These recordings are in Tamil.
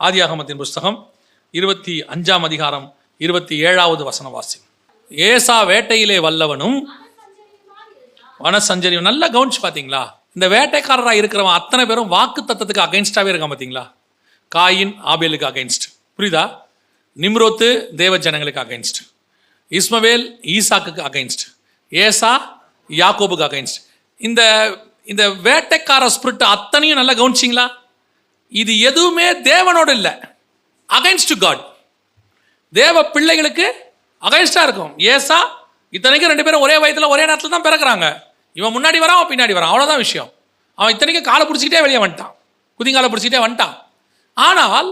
ஆதியாகமத்தின் புஸ்தகம் இருபத்தி அஞ்சாம் அதிகாரம் இருபத்தி ஏழாவது வசன வாசி ஏசா வேட்டையிலே வல்லவனும் வனசஞ்சரியும். நல்லா கவனிச்சு பார்த்தீங்களா இந்த வேட்டைக்காரராக இருக்கிறவன் அத்தனை பேரும் வாக்கு தத்தத்துக்கு அகைன்ஸ்டாகவே இருக்கான் பார்த்தீங்களா காயின் ஆபேலுக்கு அகைன்ஸ்ட் புரியுதா? நிம்ரோத்து தேவ ஜனங்களுக்கு அகைன்ஸ்ட் இஸ்மவேல் ஈசாக்கு அகைன்ஸ்ட் ஏசா யாக்கோபுக்கு அகைன்ஸ்ட் இந்த இந்த வேட்டைக்கார ஸ்பிரிட் அத்தனையும் நல்லா கவனிச்சிங்களா? இது எதுவுமே தேவனோடு இல்லை. அகைன்ஸ்ட் காட் தேவ பிள்ளைகளுக்கு அகைன்ஸ்டாக இருக்கும். ஏசா இத்தனைக்கும் ரெண்டு பேரும் ஒரே வயதில் ஒரே நேரத்தில் தான் பிறக்கிறாங்க. இவன் முன்னாடி வரான் அவன் பின்னாடி வரான். அவ்வளோதான் விஷயம். அவன் இத்தனைக்கும் காலை பிடிச்சிக்கிட்டே வெளியே வந்துட்டான். குதிங்காலை பிடிச்சிக்கிட்டே வந்துட்டான். ஆனால்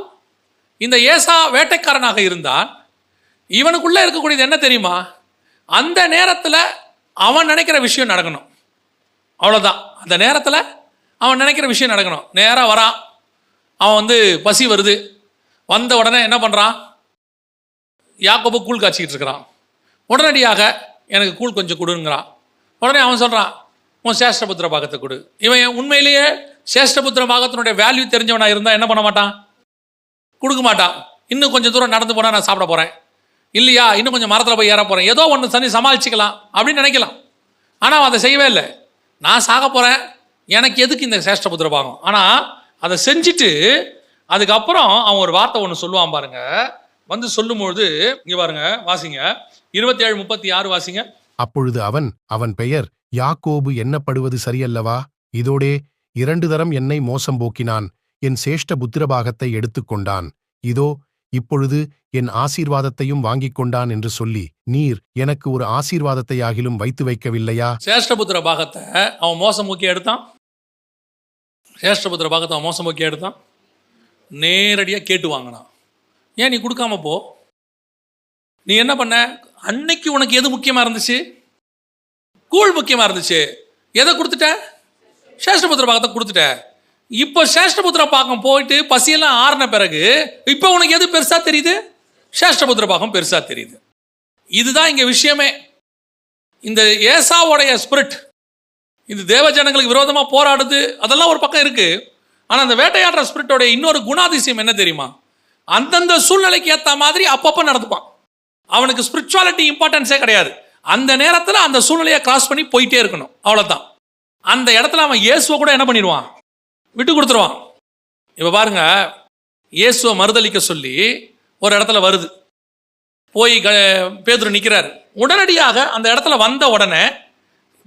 இந்த ஏசா வேட்டைக்காரனாக இருந்தான். இவனுக்குள்ளே இருக்கக்கூடியது என்ன தெரியுமா? அந்த நேரத்தில் அவன் நினைக்கிற விஷயம் நடக்கணும். அவ்வளோதான் அந்த நேரத்தில் அவன் நினைக்கிற விஷயம் நடக்கணும். நேராக வரான் அவன் வந்து பசி வருது. வந்த உடனே என்ன பண்ணுறான் யாக்கோப்பு கூழ் காய்ச்சிக்கிட்டு இருக்கிறான். உடனடியாக எனக்கு கூழ் கொஞ்சம் கொடுங்கிறான். உடனே அவன் சொல்கிறான் உன் சேஷ்டபுத்திர பாகத்தை கொடு. இவன் உண்மையிலேயே சேஷ்டபுத்திர பாகத்தினுடைய வேல்யூ தெரிஞ்சவனாக இருந்தால் என்ன பண்ண மாட்டான்? கொடுக்க மாட்டான். இன்னும் கொஞ்சம் தூரம் நடந்து போனால் நான் சாப்பிட போகிறேன் இல்லையா இன்னும் கொஞ்சம் மரத்தில் போய் ஏற போகிறேன் ஏதோ ஒன்று தண்ணி சமாளிச்சிக்கலாம் அப்படின்னு நினைக்கலாம். ஆனால் அவன் அதை செய்யவே இல்லை. நான் சாக போகிறேன் எனக்கு எதுக்கு இந்த சேஷ்டபுத்திர பாகம்? ஆனால் அதை செஞ்சுட்டு அதுக்கப்புறம் அவன் ஒரு வார்த்தை ஒன்று சொல்லுவான் பாருங்க. வந்து சொல்லும்பொழுது இங்கே பாருங்க வாசிங்க. இருபத்தி ஏழு முப்பத்தி ஆறு வாசிங்க. அப்பொழுது அவன் அவன் பெயர் யாக்கோபு எண்ணப்படுவது சரியல்லவா? இதோடே இரண்டு தரம் என்னை மோசம் போக்கினான். என் சேஷ்ட புத்திரபாகத்தை எடுத்துக்கொண்டான் இதோ இப்பொழுது என் ஆசீர்வாதத்தையும் வாங்கிக் கொண்டான் என்று சொல்லி நீர் எனக்கு ஒரு ஆசீர்வாதத்தையாகிலும் வைத்து வைக்கவில்லையா? சேஷ்டபுத்திர பாகத்தை அவன் மோசம் முக்கிய எடுத்தான். சேஷ்டபுத்திர பாகத்தை மோசமாக கேட்டுதான் நேரடியாக கேட்டு வாங்கினான். ஏன் நீ கொடுக்காம போ? நீ என்ன பண்ண? அன்னைக்கு உனக்கு எது முக்கியமாக இருந்துச்சு? கூழ் முக்கியமாக இருந்துச்சு. எதை கொடுத்துட்ட? சேஷ்டபுத்திர பாகத்தை கொடுத்துட்ட. இப்போ சேஷ்டபுத்திர பாகம் போயிட்டு பசியெல்லாம் ஆறின பிறகு இப்போ உனக்கு எது பெருசாக தெரியுது? சேஷ்டபுத்திர பாகம் பெருசாக தெரியுது. இதுதான் இங்கே விஷயமே. இந்த ஏசாவோடைய ஸ்பிரிட் இந்த தேவ ஜனங்களுக்கு விரோதமாக போராடுது அதெல்லாம் ஒரு பக்கம் இருக்குது ஆனால் அந்த வேட்டையாடுற ஸ்பிரிட்டோடைய இன்னொரு குணாதிசயம் என்ன தெரியுமா? அந்தந்த சூழ்நிலைக்கு ஏற்ற மாதிரி அப்பப்போ நடந்துப்பான். அவனுக்கு ஸ்பிரிச்சுவாலிட்டி இம்பார்ட்டன்ஸே கிடையாது. அந்த நேரத்தில் அந்த சூழ்நிலையை கிராஸ் பண்ணி போயிட்டே இருக்கணும். அவ்வளோதான் அந்த இடத்துல அவன் இயேசுவை கூட என்ன பண்ணிடுவான்? விட்டு கொடுத்துருவான். இப்போ பாருங்க இயேசுவை மறுதளிக்க சொல்லி ஒரு இடத்துல வருது. போய் க பேதுரு நிற்கிறாரு உடனடியாக அந்த இடத்துல வந்த உடனே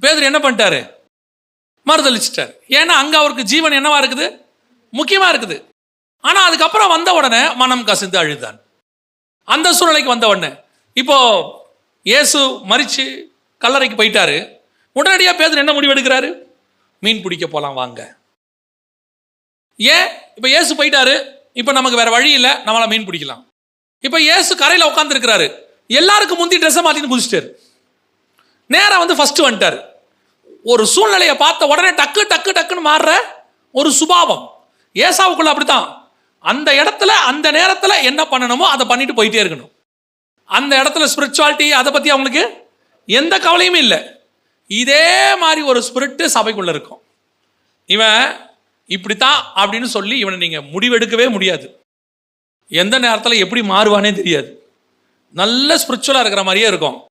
பேதுரு என்ன பண்ணிட்டாரு? மறுதளிச்சிட்டார் ஏன்னா அங்கே அவருக்கு ஜீவன் என்னவா இருக்குது? முக்கியமாக இருக்குது. ஆனால் அதுக்கப்புறம் வந்த உடனே மனம் கசிந்து அழுதான். அந்த சூழ்நிலைக்கு வந்த உடனே இப்போ இயேசு மறிச்சு கல்லறைக்கு போயிட்டாரு. உடனடியாக பேதர் என்ன முடிவு எடுக்கிறாரு? மீன் பிடிக்க போகலாம் வாங்க. ஏன்? இப்போ இயேசு போயிட்டாரு. இப்போ நமக்கு வேற வழி இல்லை. நம்மளால் மீன் பிடிக்கலாம். இப்போ இயேசு கரையில் உட்காந்துருக்கிறாரு எல்லாருக்கும் முந்தி ட்ரெஸ்ஸை மாற்றின்னு குதிச்சிட்டாரு. நேராக வந்து ஃபஸ்ட்டு வந்துட்டார். ஒரு சூழ்நிலையை பார்த்த உடனே டக்கு டக்கு டக்குன்னு மாறுற ஒரு சுபாவம். ஏசாவுக்குள்ள அப்படித்தான். அந்த இடத்துல அந்த நேரத்தில் என்ன பண்ணணுமோ அதை பண்ணிட்டு போயிட்டே இருக்கணும். அந்த இடத்துல ஸ்பிரிச்சுவாலிட்டி அதை பற்றி அவங்களுக்கு எந்த கவலையும் இல்லை. இதே மாதிரி ஒரு ஸ்பிரிட்டு சபைக்குள்ள இருக்கும். இவன் இப்படித்தான் அப்படின்னு சொல்லி இவனை நீங்கள் முடிவெடுக்கவே முடியாது. எந்த நேரத்தில் எப்படி மாறுவானே தெரியாது. நல்ல ஸ்பிரிச்சுவலாக இருக்கிற மாதிரியே இருக்கும்.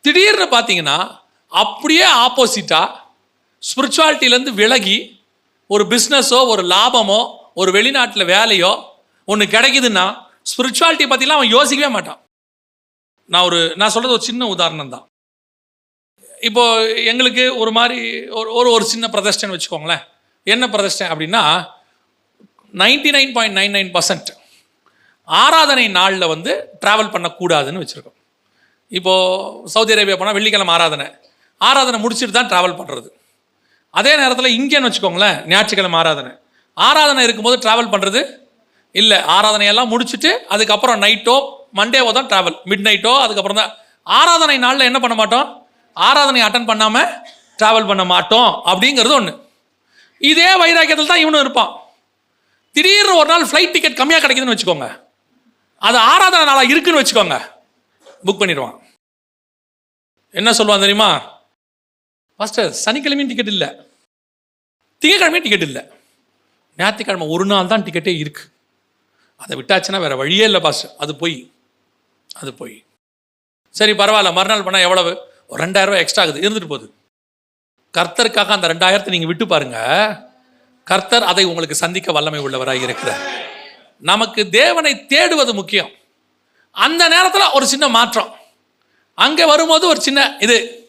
திடீர்னு பார்த்தீங்கன்னா அப்படியே ஆப்போசிட்டாக ஸ்பிரிச்சுவாலிட்டிலேருந்து விலகி ஒரு பிஸ்னஸோ ஒரு லாபமோ ஒரு வெளிநாட்டில் வேலையோ ஒன்று கிடைக்குதுன்னா ஸ்பிரிச்சுவாலிட்டி பற்றிலாம் அவன் யோசிக்கவே மாட்டான். நான் ஒரு நான் சொல்கிறது ஒரு சின்ன உதாரணம் தான் இப்போது எங்களுக்கு ஒரு மாதிரி ஒரு ஒரு ஒரு சின்ன பிரதிஷ்டைன்னு வச்சுக்கோங்களேன். என்ன பிரதிஷ்டை அப்படின்னா ninety nine point nine nine percent ஆராதனை நாளில் வந்து ட்ராவல் பண்ணக்கூடாதுன்னு வச்சுருக்கோம். இப்போது சவுதி அரேபியா போனால் வெள்ளிக்கிழமை ஆராதனை. ஆராதனை முடிச்சுட்டு தான் ட்ராவல் பண்ணுறது அதே நேரத்தில் இங்கேன்னு வச்சுக்கோங்களேன் ஞாயிற்றுக்கிழமை ஆராதனை. ஆராதனை இருக்கும்போது ட்ராவல் பண்ணுறது இல்லை ஆராதனையெல்லாம் முடிச்சுட்டு அதுக்கப்புறம் நைட்டோ மண்டேவோ தான் ட்ராவல் மிட் நைட்டோ அதுக்கப்புறம் தான். ஆராதனை நாளில் என்ன பண்ண மாட்டோம்? ஆராதனை அட்டன் பண்ணாமல் ட்ராவல் பண்ண மாட்டோம் அப்படிங்கிறது ஒன்று இதே வைராக்கியத்தில் தான் இவனும் இருப்பான். திடீர்னு ஒரு நாள் ஃப்ளைட் டிக்கெட் கம்மியாக கிடைக்குதுன்னு வச்சுக்கோங்க. அது ஆராதனை நாளாக இருக்குன்னு வச்சுக்கோங்க. புக் பண்ணிடுவான். என்ன சொல்லுவான் தெரியுமா? ஃபஸ்ட்டு சனிக்கிழமையும் டிக்கெட் இல்லை. திங்கக்கிழமையும் டிக்கெட் இல்லை. ஞாயிற்றுக்கிழமை ஒரு நாள் தான் டிக்கெட்டே இருக்கு. அதை விட்டாச்சுன்னா வேற வழியே இல்லை பாஸ் அது போய் அது போய். சரி பரவாயில்ல. மறுநாள் பண்ணால் எவ்வளவு? ஒரு ரெண்டாயிரரூவா எக்ஸ்ட்ரா ஆகுது. இருந்துட்டு போகுது. கர்த்தருக்காக அந்த ரெண்டாயிரத்தை நீங்கள் விட்டு பாருங்க. கர்த்தர் அதை உங்களுக்கு சந்திக்க வல்லமை உள்ளவராக இருக்கிறார். நமக்கு தேவனை தேடுவது முக்கியம். அந்த நேரத்தில் ஒரு சின்ன மாற்றம். அங்கே வரும்போது ஒரு சின்ன இது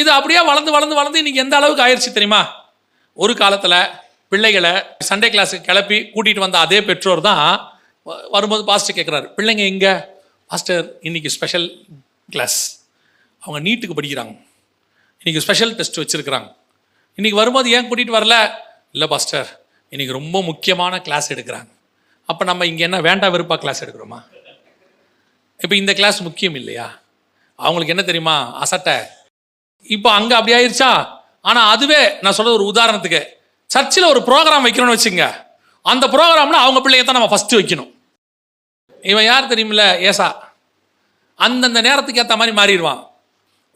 இது அப்படியே வளர்ந்து வளர்ந்து வளர்ந்து இன்னைக்கு எந்த அளவுக்கு ஆயிடுச்சு தெரியுமா? ஒரு காலத்தில் பிள்ளைகளை சண்டே கிளாஸுக்கு கிளப்பி கூட்டிகிட்டு வந்த அதே பெற்றோர் தான் வரும்போது பாஸ்டர் கேட்குறாரு பிள்ளைங்க எங்கே? பாஸ்டர் இன்னைக்கு ஸ்பெஷல் கிளாஸ் அவங்க நீட்டுக்கு படிக்கிறாங்க. இன்னைக்கு ஸ்பெஷல் டெஸ்ட் வச்சுருக்குறாங்க. இன்னைக்கு வரும்போது ஏன் கூட்டிகிட்டு வரல? இல்லை பாஸ்டர் இன்னைக்கு ரொம்ப முக்கியமான கிளாஸ் எடுக்கிறாங்க. அப்போ நம்ம இங்கே என்ன வேண்டாம் வெறுப்பா கிளாஸ் எடுக்கிறோமா? இப்போ இந்த கிளாஸ் முக்கியம் இல்லையா? அவங்களுக்கு என்ன தெரியுமா? அசட்டை. இப்போ அங்கே அப்படி ஆயிடுச்சா ஆனால் அதுவே நான் சொல்கிறது ஒரு உதாரணத்துக்கு. சர்ச்சில் ஒரு ப்ரோக்ராம் வைக்கணும்னு வச்சுங்க அந்த ப்ரோக்ராம்னா அவங்க பிள்ளைய தான் நம்ம ஃபஸ்ட்டு வைக்கணும். இவன் யார் தெரியுமில்ல? ஏசா. அந்தந்த நேரத்துக்கு ஏற்ற மாதிரி மாறிடுவான்.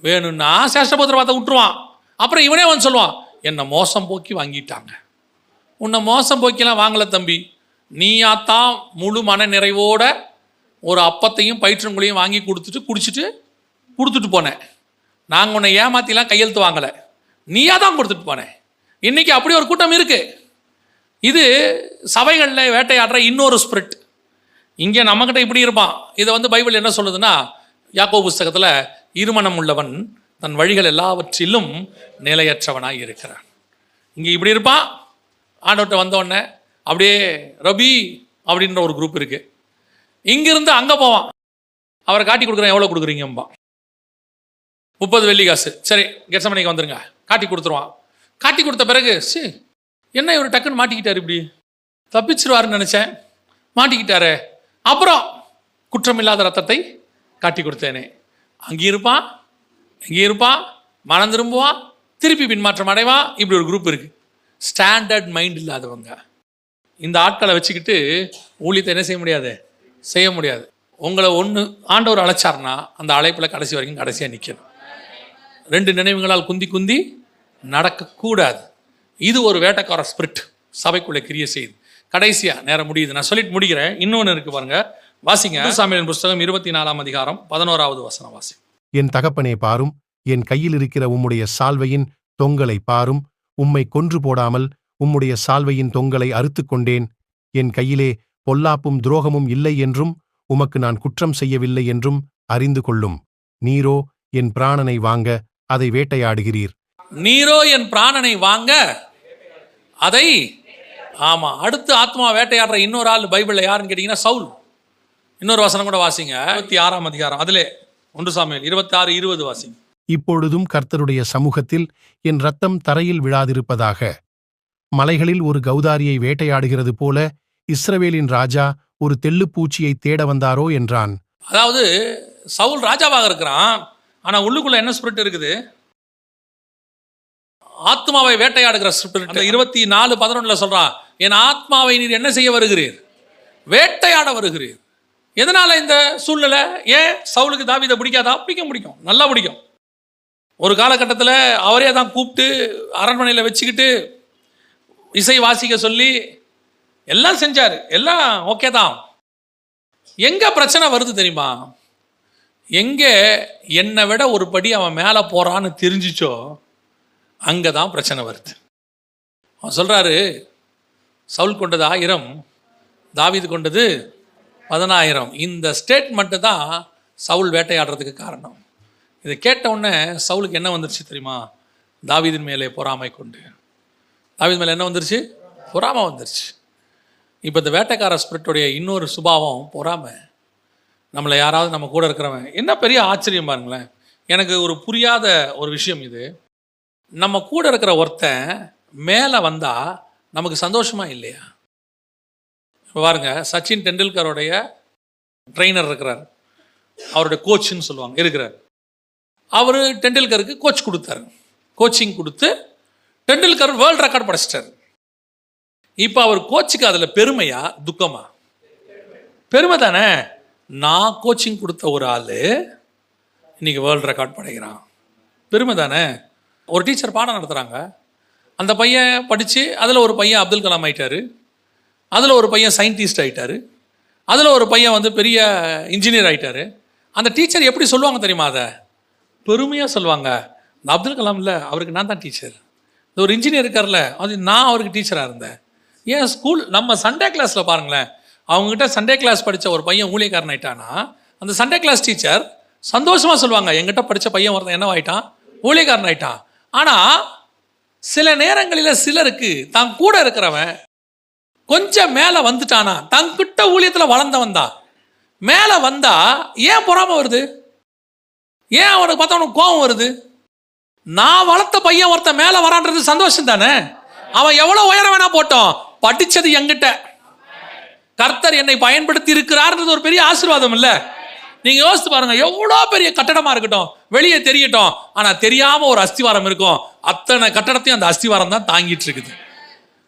வேணும்னா சேஷ்டபுத்திரவாதத்தை விட்டுருவான். அப்புறம் இவனே வந்து சொல்லுவான் என்னை மோசம் போக்கி வாங்கிட்டாங்க. உன்னை மோசம் போக்கிலாம் வாங்கலை தம்பி. நீயாத்தான் முழு மன நிறைவோட ஒரு அப்பத்தையும் பயிற்றுங்களையும் வாங்கி கொடுத்துட்டு குடிச்சிட்டு கொடுத்துட்டு போனேன். நாங்கள் உன்னை ஏமாத்திலாம் கையெழுத்து வாங்கலை. நீயா தான் கொடுத்துட்டு போனேன் இன்றைக்கி அப்படி ஒரு கூட்டம் இருக்குது இது சபைகளில் வேட்டையாடுற இன்னொரு ஸ்பிரிட் இங்கே நம்மக்கிட்ட இப்படி இருப்பான். இதை வந்து பைபிள் என்ன சொல்லுதுன்னா யாக்கோ புஸ்தகத்தில் இருமணம் உள்ளவன் தன் வழிகள் எல்லாவற்றிலும் நிலையற்றவனாக இருக்கிறான். இங்கே இப்படி இருப்பான். ஆண்டவர்கிட்ட வந்தவொடனே அப்படியே ரபி அப்படின்ற ஒரு குரூப் இருக்குது இங்கிருந்து அங்கே போவான். அவரை காட்டி கொடுக்குறேன் எவ்வளோ கொடுக்குறீங்கம்பா முப்பது வெள்ளி காசு. சரி கெட்சமனைக்கு வந்துருங்க. காட்டி கொடுத்துருவான். காட்டி கொடுத்த பிறகு சி என்ன இவர் டக்குன்னு மாட்டிக்கிட்டார் இப்படி? தப்பிச்சிருவாருன்னு நினச்சேன். மாட்டிக்கிட்டாரே. அப்புறம் குற்றமில்லாத ரத்தத்தை காட்டி கொடுத்தேனே. அங்கே இருப்பான் இங்கே இருப்பான் மனம் திரும்புவான் திருப்பி பின்மாற்றம் அடைவான். இப்படி ஒரு குரூப் இருக்கு. ஸ்டாண்டர்ட் மைண்ட் இல்லாதவங்க. இந்த ஆட்களை வச்சுக்கிட்டு ஊழியத்தை என்ன செய்ய முடியாது? செய்ய முடியாது. உங்களை ஒன்று ஆண்டவர் அழைச்சார்னா அந்த அழைப்பில் கடைசி வரைக்கும் கடைசியாக நிற்கணும் ரெண்டு நினைவுகளால் குந்தி குந்தி நடக்கக்கூடாது. இது ஒரு வேட்டக்கார ஸ்பிரிட் சபைக்குள்ளே கிரிய செய்து. கடைசியா நேரம் முடியுது. நான் சொல்லிட்டு முடிக்கிறேன். இன்னொன்று இருக்கு பாருங்க. வாசிங்க. சாமியின் புஸ்தகம் இருபத்தி நாலாம் அதிகாரம் பதினோராவது வசனம் வாசி என் தகப்பனே பாரும். என் கையில் இருக்கிற உம்முடைய சால்வையின் தொங்கலை பாரும். உம்மை கொன்று போடாமல் உம்முடைய சால்வையின் தொங்கலை அறுத்துக் கொண்டேன். என் கையிலே பொல்லாப்பும் துரோகமும் இல்லை என்றும் உமக்கு நான் குற்றம் செய்யவில்லை என்றும் அறிந்து கொள்ளும். நீரோ என் பிராணனை வாங்க அதை வேட்டையாடுகிறீர். நீரோ என் பிராணனை வாங்க அதை ஆமா அடுத்து ஆத்மா வேட்டையாடுற இன்னொரு ஆள் பைபிள்ல யாருன்னு கேட்டீங்கன்னா சவுல். இன்னொரு வசனம் கூட வாசிங்க. இருபத்தி ஆறாம் அதிகாரம். அதிலே ஒன்று சாமியல் இருபத்தி ஆறு இருபது வாசிங்க. இப்பொழுதும் கர்த்தருடைய சமூகத்தில் என் ரத்தம் தரையில் விழாதிருப்பதாக. மலைகளில் ஒரு கௌதாரியை வேட்டையாடுகிறது போல இஸ்ரவேலின் ராஜா ஒரு தெள்ளுப்பூச்சியை தேட வந்தாரோ என்றான். அதாவது சவுல் ராஜாவாக இருக்கிறான். ஆனா உள்ளுக்குள்ள என்ன ஸ்பிரிட் இருக்குது? ஆத்மாவை வேட்டையாடுகிற ஸ்பிரிட் அந்த இருபத்தி நாலு பதினொன்றுல சொல்றான் என் ஆத்மாவை நீர் என்ன செய்ய வருகிறீர்? வேட்டையாட வருகிறீர். எதனால இந்த சூழ்நிலை? ஏன் சவுலுக்கு தாவீதை பிடிக்காதா? பிடிக்கும் பிடிக்கும். நல்லா பிடிக்கும். ஒரு காலகட்டத்தில் அவரே தான் கூப்பிட்டு அரண்மனையில் வச்சுக்கிட்டு இசை வாசிக்க சொல்லி எல்லாம் செஞ்சார். எல்லாம் ஓகே தான். எங்க பிரச்சனை வருது தெரியுமா? எங்கே என்னை விட ஒரு படி அவன் மேலே போகிறான்னு தெரிஞ்சிச்சோ அங்கே தான் பிரச்சனை வருது. அவன் சொல்கிறாரு சவுல் கொண்டது ஆயிரம் தாவீது கொண்டது பதினாயிரம். இந்த ஸ்டேட்மெண்ட்டு தான் சவுல் வேட்டையாடுறதுக்கு காரணம். இதை கேட்ட உடனே சவுலுக்கு என்ன வந்துருச்சு தெரியுமா? தாவீதின் மேலே பொறாமை கொண்டு. தாவிது மேலே என்ன வந்துருச்சு? பொறாமை வந்துருச்சு. இப்போ இந்த வேட்டைக்கார ஸ்பிரிட்டுடைய இன்னொரு சுபாவம் பொறாமை. நம்மளை யாராவது நம்ம கூட இருக்கிறவன். என்ன பெரிய ஆச்சரியம் பாருங்களேன். எனக்கு ஒரு புரியாத ஒரு விஷயம் இது. நம்ம கூட இருக்கிற ஒருத்தன் மேலே வந்தால் நமக்கு சந்தோஷமா இல்லையா? இப்போ பாருங்க சச்சின் டெண்டுல்கருடைய ட்ரெயினர் இருக்கிறார். அவருடைய கோச்சுன்னு சொல்லுவாங்க இருக்கிறார். அவர் டெண்டுல்கருக்கு கோச் கொடுத்தாரு. கோச்சிங் கொடுத்து டெண்டுல்கர் வேர்ல்டு ரெக்கார்ட் படைச்சிட்டார். இப்போ அவர் கோச்சுக்கு அதில் பெருமையா துக்கமா? பெருமை தானே? நான் கோச்சிங் கொடுத்த ஒரு ஆள் இன்றைக்கி வேர்ல்டு ரெக்கார்ட் படைக்கிறான். பெருமை தானே? ஒரு டீச்சர் பாடம் நடத்துகிறாங்க அந்த பையன் படித்து அதில் ஒரு பையன் அப்துல் கலாம் ஆயிட்டார். அதில் ஒரு பையன் சயின்டிஸ்ட் ஆகிட்டார் அதில் ஒரு பையன் வந்து பெரிய இன்ஜினியர் ஆகிட்டார் அந்த டீச்சர் எப்படி சொல்லுவாங்க தெரியுமா அதை? பெருமையாக சொல்லுவாங்க. இந்த அப்துல் கலாம் இல்லை அவருக்கு நான் தான் டீச்சர் இந்த ஒரு இன்ஜினியர் இருக்கார்ல அது நான் அவருக்கு டீச்சராக இருந்தேன். ஏன் ஸ்கூல் நம்ம சண்டே கிளாஸில் பாருங்களேன் அவங்ககிட்ட சண்டே கிளாஸ் படித்த ஒரு பையன் ஊழியக்காரன் ஆயிட்டானா அந்த சண்டே கிளாஸ் டீச்சர் சந்தோஷமாக சொல்லுவாங்க எங்கிட்ட படித்த பையன் ஒருத்தன் என்னவாயிட்டான் ஊழியக்காரன் ஆயிட்டான் ஆனால் சில நேரங்களில் சிலருக்கு தான் கூட இருக்கிறவன் கொஞ்சம் மேலே வந்துட்டானா தங்கிட்ட ஊழியத்தில் வளர்ந்தவன் தான். மேலே வந்தா ஏன் பொறாமல் வருது? ஏன் அவனுக்கு பார்த்தா அவனுக்கு கோபம் வருது? நான் வளர்த்த பையன் ஒருத்தன் மேலே வரான்றது சந்தோஷம் தானே? அவன் எவ்வளோ உயரம் வேணா போட்டோம். படித்தது எங்கிட்ட கர்த்தர் என்னை பயன்படுத்தி இருக்கிறார்ன்றது ஒரு பெரிய ஆசீர்வாதம் இல்ல. நீங்க யோசித்து பாருங்க எவ்வளோ பெரிய கட்டடமா இருக்கட்டும் வெளியே தெரியட்டும் ஆனா தெரியாம ஒரு அஸ்திவாரம் இருக்கும். அத்தனை கட்டடத்தையும் அந்த அஸ்திவாரம் தான் தாங்கிட்டு இருக்குது.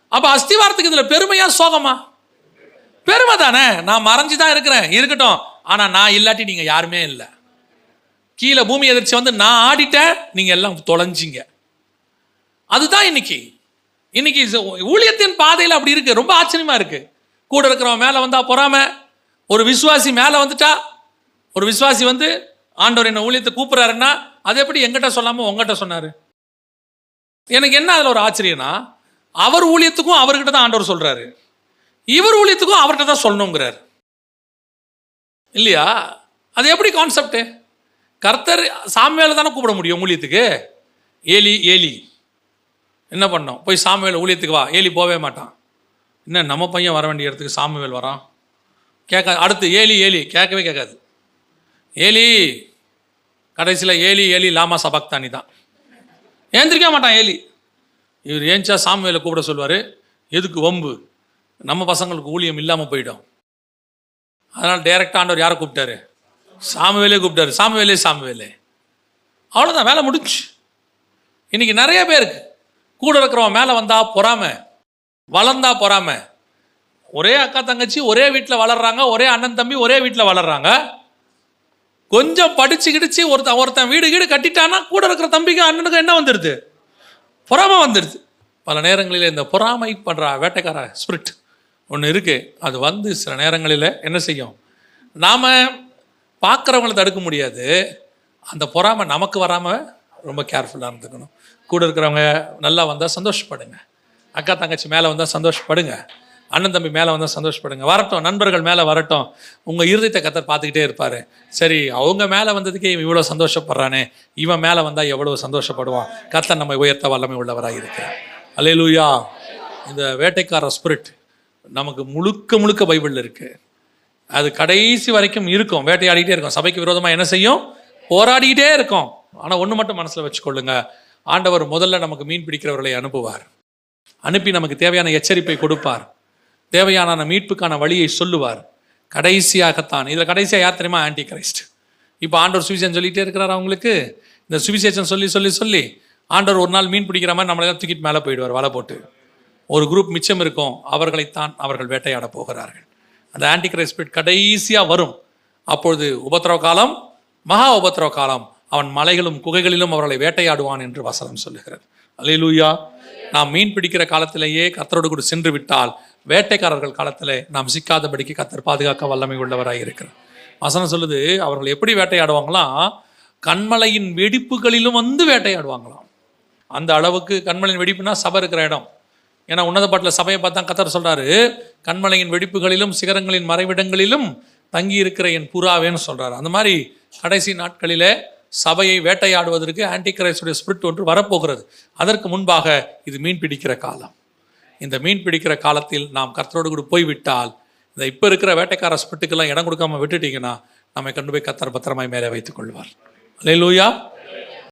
அப்ப அஸ்திவாரத்துக்கு இதுல பெருமையா சோகமா? பெருமை தானே. நான் மறைஞ்சு தான் இருக்கிறேன் இருக்கட்டும். ஆனா நான் இல்லாட்டி நீங்க யாருமே இல்லை. கீழே பூமி எதிர்ச்சி வந்து நான் ஆடிட்டேன் நீங்க எல்லாம் தொலைஞ்சிங்க. அதுதான் இன்னைக்கு. இன்னைக்கு ஊழியத்தின் பாதையில் அப்படி இருக்கு. ரொம்ப ஆச்சரியமா இருக்கு. கூட இருக்கிறவன் மேலே வந்தால் பொறாம? ஒரு விசுவாசி மேலே வந்துட்டா? ஒரு விசுவாசி வந்து ஆண்டவர் என்ன ஊழியத்தை கூப்பிட்றாருன்னா அது எப்படி எங்கிட்ட சொல்லாமல் உங்ககிட்ட சொன்னார்? எனக்கு என்ன அதில் ஒரு ஆச்சரியம்னா அவர் ஊழியத்துக்கும் அவர்கிட்ட தான் ஆண்டவர் சொல்கிறாரு இவர் ஊழியத்துக்கும் அவர்கிட்ட தான் சொல்லணுங்கிறார். இல்லையா? அது எப்படி கான்செப்ட் கர்த்தர் சாமியால் தானே கூப்பிட முடியும் ஊழியத்துக்கு? ஏலி ஏலி. என்ன பண்ணோம் போய் சாமியால் ஊழியத்துக்கு வா. ஏலி போவே மாட்டான். என்ன நம்ம பையன் வர வேண்டிய இடத்துக்கு சாமுவேல் வரான் கேட்காது. அடுத்து ஏலி ஏலி. கேட்கவே கேட்காது. ஏலி கடைசியில் ஏலி ஏலி லாமா சபக்தானி தான். ஏந்திரிக்க மாட்டான் ஏலி. இவர் ஏஞ்சா சாமுவேலை கூப்பிட சொல்வார் எதுக்கு வம்பு? நம்ம பசங்களுக்கு ஊழியம் இல்லாமல் போயிடும். அதனால் டைரெக்டாக ஆண்டவர் யாரை கூப்பிட்டாரு? சாமுவேலே கூப்பிட்டாரு. சாமுவேலே சாமுவேலே. அவ்வளோதான் வேலை முடிஞ்சு. இன்னைக்கு நிறைய பேருக்கு கூட இருக்கிறவன் மேலே வந்தால் பொறாமை. வளர்ந்தா பொறாம. ஒரே அக்கா தங்கச்சி ஒரே வீட்டில் வளர்றாங்க ஒரே அண்ணன் தம்பி ஒரே வீட்டில் வளர்றாங்க. கொஞ்சம் படிச்சு கிடிச்சு ஒருத்தன் ஒருத்தன் வீடு வீடு கட்டிட்டானா கூட இருக்கிற தம்பிக்கு அண்ணனுக்கு என்ன வந்துடுது பொறாமை வந்துடுது பல நேரங்களில் இந்த பொறாமை பண்ணுற வேட்டைக்கார ஸ்பிரிட் ஒன்று இருக்குது அது வந்து சில நேரங்களில் என்ன செய்யும்? நாம் பார்க்குறவங்கள தடுக்க முடியாது. அந்த பொறாமை நமக்கு வராமல் ரொம்ப கேர்ஃபுல்லாக இருந்துக்கணும். கூட இருக்கிறவங்க நல்லா வந்தால் சந்தோஷப்படுங்க. அக்கா தங்கச்சி மேலே வந்தால் சந்தோஷப்படுங்க. அண்ணன் தம்பி மேலே வந்தால் சந்தோஷப்படுங்க. வரட்டும் நண்பர்கள் மேலே வரட்டும். உங்கள் இருதயத்தை கத்தர் பார்த்துக்கிட்டே இருப்பார். சரி அவங்க மேலே வந்ததுக்கே இவன் இவ்வளோ சந்தோஷப்படுறானே. இவன் மேலே வந்தால் எவ்வளோ சந்தோஷப்படுவான்? கத்தர் நம்ம உயர்த்த வல்லமை உள்ளவராக இருக்கிறார். அலையலூயா இந்த வேட்டைக்கார ஸ்பிரிட் நமக்கு முழுக்க முழுக்க பைபிளில் இருக்குது அது கடைசி வரைக்கும் இருக்கும். வேட்டையாடிக்கிட்டே இருக்கும். சபைக்கு விரோதமாக என்ன செய்யும்? போராடிக்கிட்டே இருக்கும். ஆனால் ஒன்று மட்டும் மனசில் வச்சுக்கொள்ளுங்க. ஆண்டவர் முதல்ல நமக்கு மீன் பிடிக்கிறவர்களை அனுப்புவார். அனுப்பி நமக்கு தேவையான எச்சரிப்பை கொடுப்பார். தேவையான மீட்புக்கான வழியை சொல்லுவார். கடைசியாகத்தான். இதில் கடைசியாக யார் தெரியுமா? ஆன்டி கிரைஸ்ட் இப்போ ஆண்டவர் சுவிசேஷன் சொல்லிகிட்டே இருக்கிறார் அவங்களுக்கு? இந்த சுவிசேஷன் சொல்லி சொல்லி சொல்லி ஆண்டவர் ஒரு நாள் மீன் பிடிக்கிற மாதிரி நம்மளெல்லாம் தூக்கிட்டு மேலே போயிடுவார் வலை போட்டு. ஒரு குரூப் மிச்சம் இருக்கும். அவர்களைத்தான் அவர்கள் வேட்டையாட போகிறார்கள். அந்த ஆன்டி கிரைஸ்ட் கடைசியாக வரும். அப்பொழுது உபத்திரவ காலம் மகா உபத்திரவ காலம். அவன் மலைகளும் குகைகளிலும் அவர்களை வேட்டையாடுவான் என்று வசனம் சொல்லுகிறார் அல்லேலூயா நாம் மீன் பிடிக்கிற காலத்திலேயே கத்தரோடு கூட சென்று விட்டால் வேட்டைக்காரர்கள் காலத்தில் நாம் சிக்காதபடிக்கு கத்தர் பாதுகாக்க வல்லமை உள்ளவராக இருக்கிறார். வசனம் சொல்லுது அவர்கள் எப்படி வேட்டையாடுவாங்களாம் கண்மலையின் வெடிப்புகளிலும் வந்து வேட்டையாடுவாங்களாம். அந்த அளவுக்கு கண்மலையின் வெடிப்புனா சபை இருக்கிற இடம். ஏன்னா உன்னதப்பாட்டில் சபையை பார்த்தா கத்தர் சொல்கிறாரு கண்மலையின் வெடிப்புகளிலும் சிகரங்களின் மறைவிடங்களிலும் தங்கி இருக்கிற என் புறாவேன்னு சொல்கிறார் அந்த மாதிரி கடைசி நாட்களிலே சபையை வேட்டையாடுவதற்கு ஆன்டி கிரைஸ்டுடைய ஸ்பிரிட் ஒன்று வரப்போகிறது. அதற்கு முன்பாக இது மீன் பிடிக்கிற காலம். இந்த மீன் பிடிக்கிற காலத்தில் நாம் கர்த்தரோடு கூட போய்விட்டால் இந்த இப்போ இருக்கிற வேட்டைக்கார ஸ்பிரிட்டுக்கெல்லாம் இடம் கொடுக்காம விட்டுட்டீங்கன்னா நம்மை கண்டு போய் கத்தர் பத்திரமாய் மேலே வைத்துக் கொள்வார். அல்லேலூயா